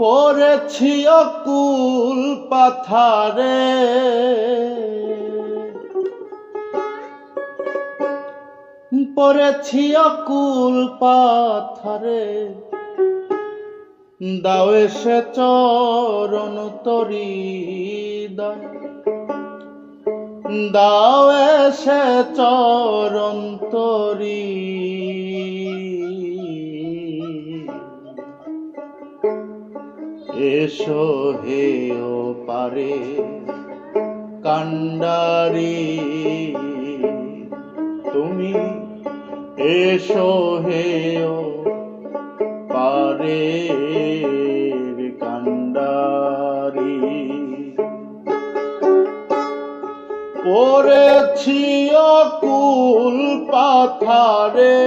পড়েছি অকুল পাথারে। পড়েছি অকুল পাথারে। দাও এসে চরণ তরি দাও এসে চরণ তরি এসো হে ও পারে কান্ডারি তুমি এসো হে ও পারে কান্ডারি। পড়েছি অকুল পাথারে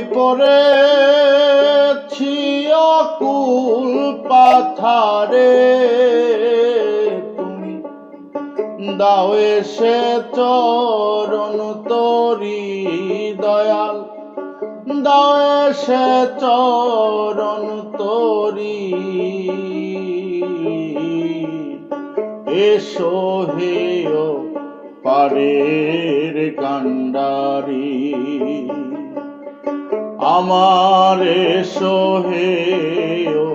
আমি পড়েছি পাথারে। তুমি দাও এসে চরণ তরি দয়াল। দাও এসে চরণ তরি। এসো হে পারের কান্ডারি আমার এসো হে ও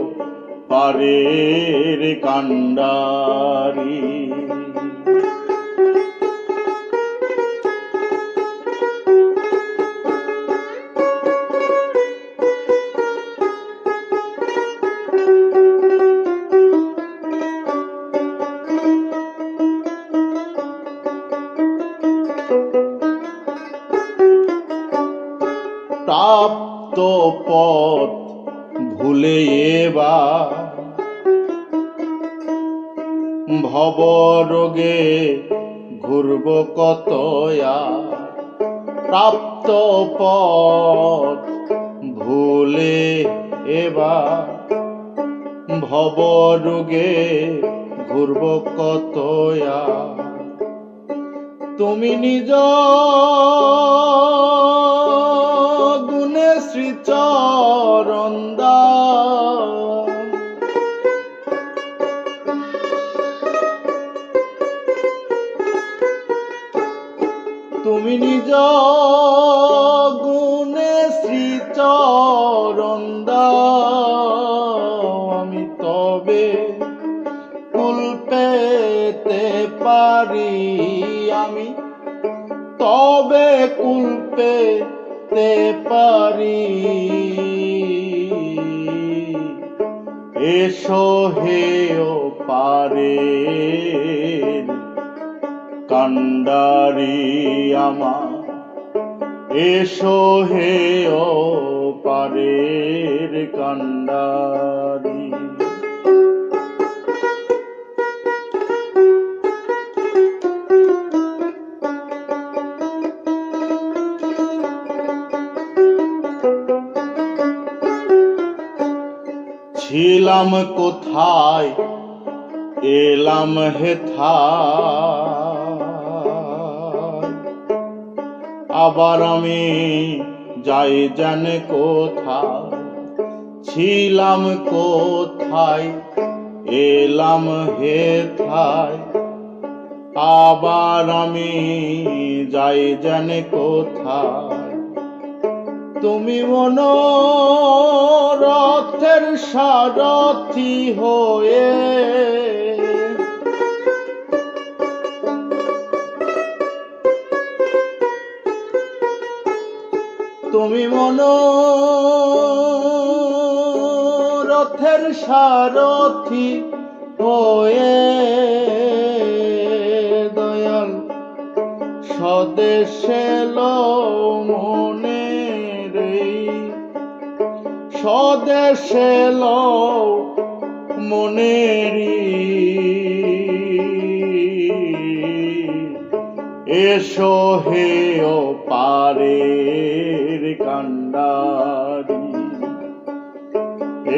পারের কান্ডারি প্রাপ্ত পথ ভুলে এবার। ভব রোগে ঘুরব কতয়া প্রাপ্ত পথ ভুলে এবার। ভব রোগে ঘুরব কতয়া তুমি নিজ তুমি নিজ গুণে শ্রীচরণ দাও। আমি তবে কুল পেতে পারি। আমি তবে কুল পেতে পারি। এসো হে ও পারে। কান্ডারি এসো হে ও পারের কান্ডারি। ছিলাম কোথায়? এলাম হেথায়। আবার আমি যাই জানে কোথায়? ছিলাম কোথায়? এলাম হেথায়? আবার আমি যাই জানে কোথায়? তুমি মনোরথের সারথি হয়ে তুমি মনোরথের সারথি হয়ে দয়াল স্বদেশে মনে রে স্বদেশে মনেরি এসো হে ও পারের কান্ডারি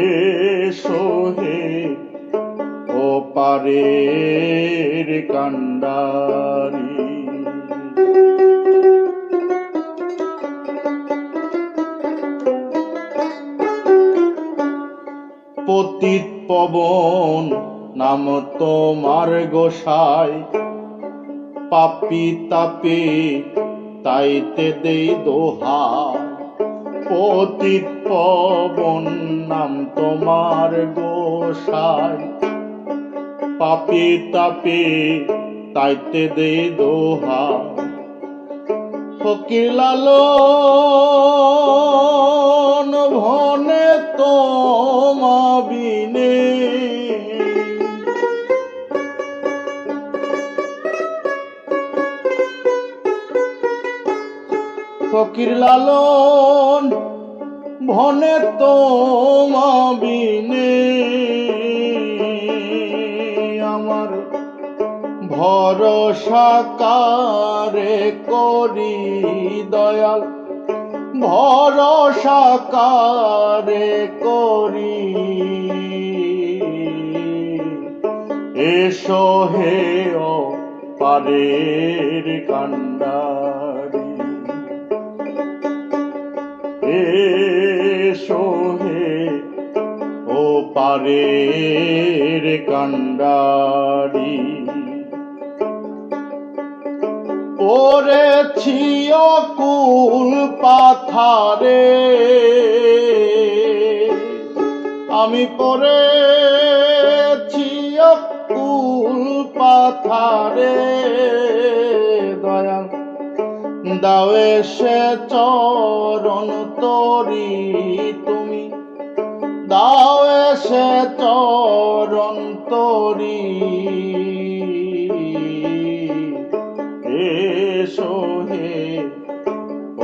এসো হে ও পারের কান্ডারি পতিত পবন নাম তোমার গোসাই। পাপি তাপে তাইতে দেই দোহাই পতিত পবন নাম তোমার গোসাই। পাপে তাপে তাইতে দে দোহা ফকির লালন ফকির লালন ভনে তোমা বিনে আমার ভরসা কারে করি দয়াল? ভরসা কারে করি? এসো হে ও পারের কান্ডারি। এসো হে ও পারের কান্ডারি পড়েছি অকুল পাথারে আমি পড়েছি অকুল পাথারে। দাও এসে চরণ তরি তুমি। দাও এসে চরণ তরি। এসো হে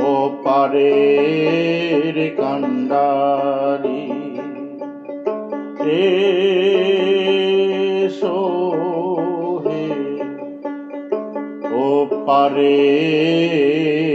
ও পারের কান্ডারি এসো ও পারের কান্ডারি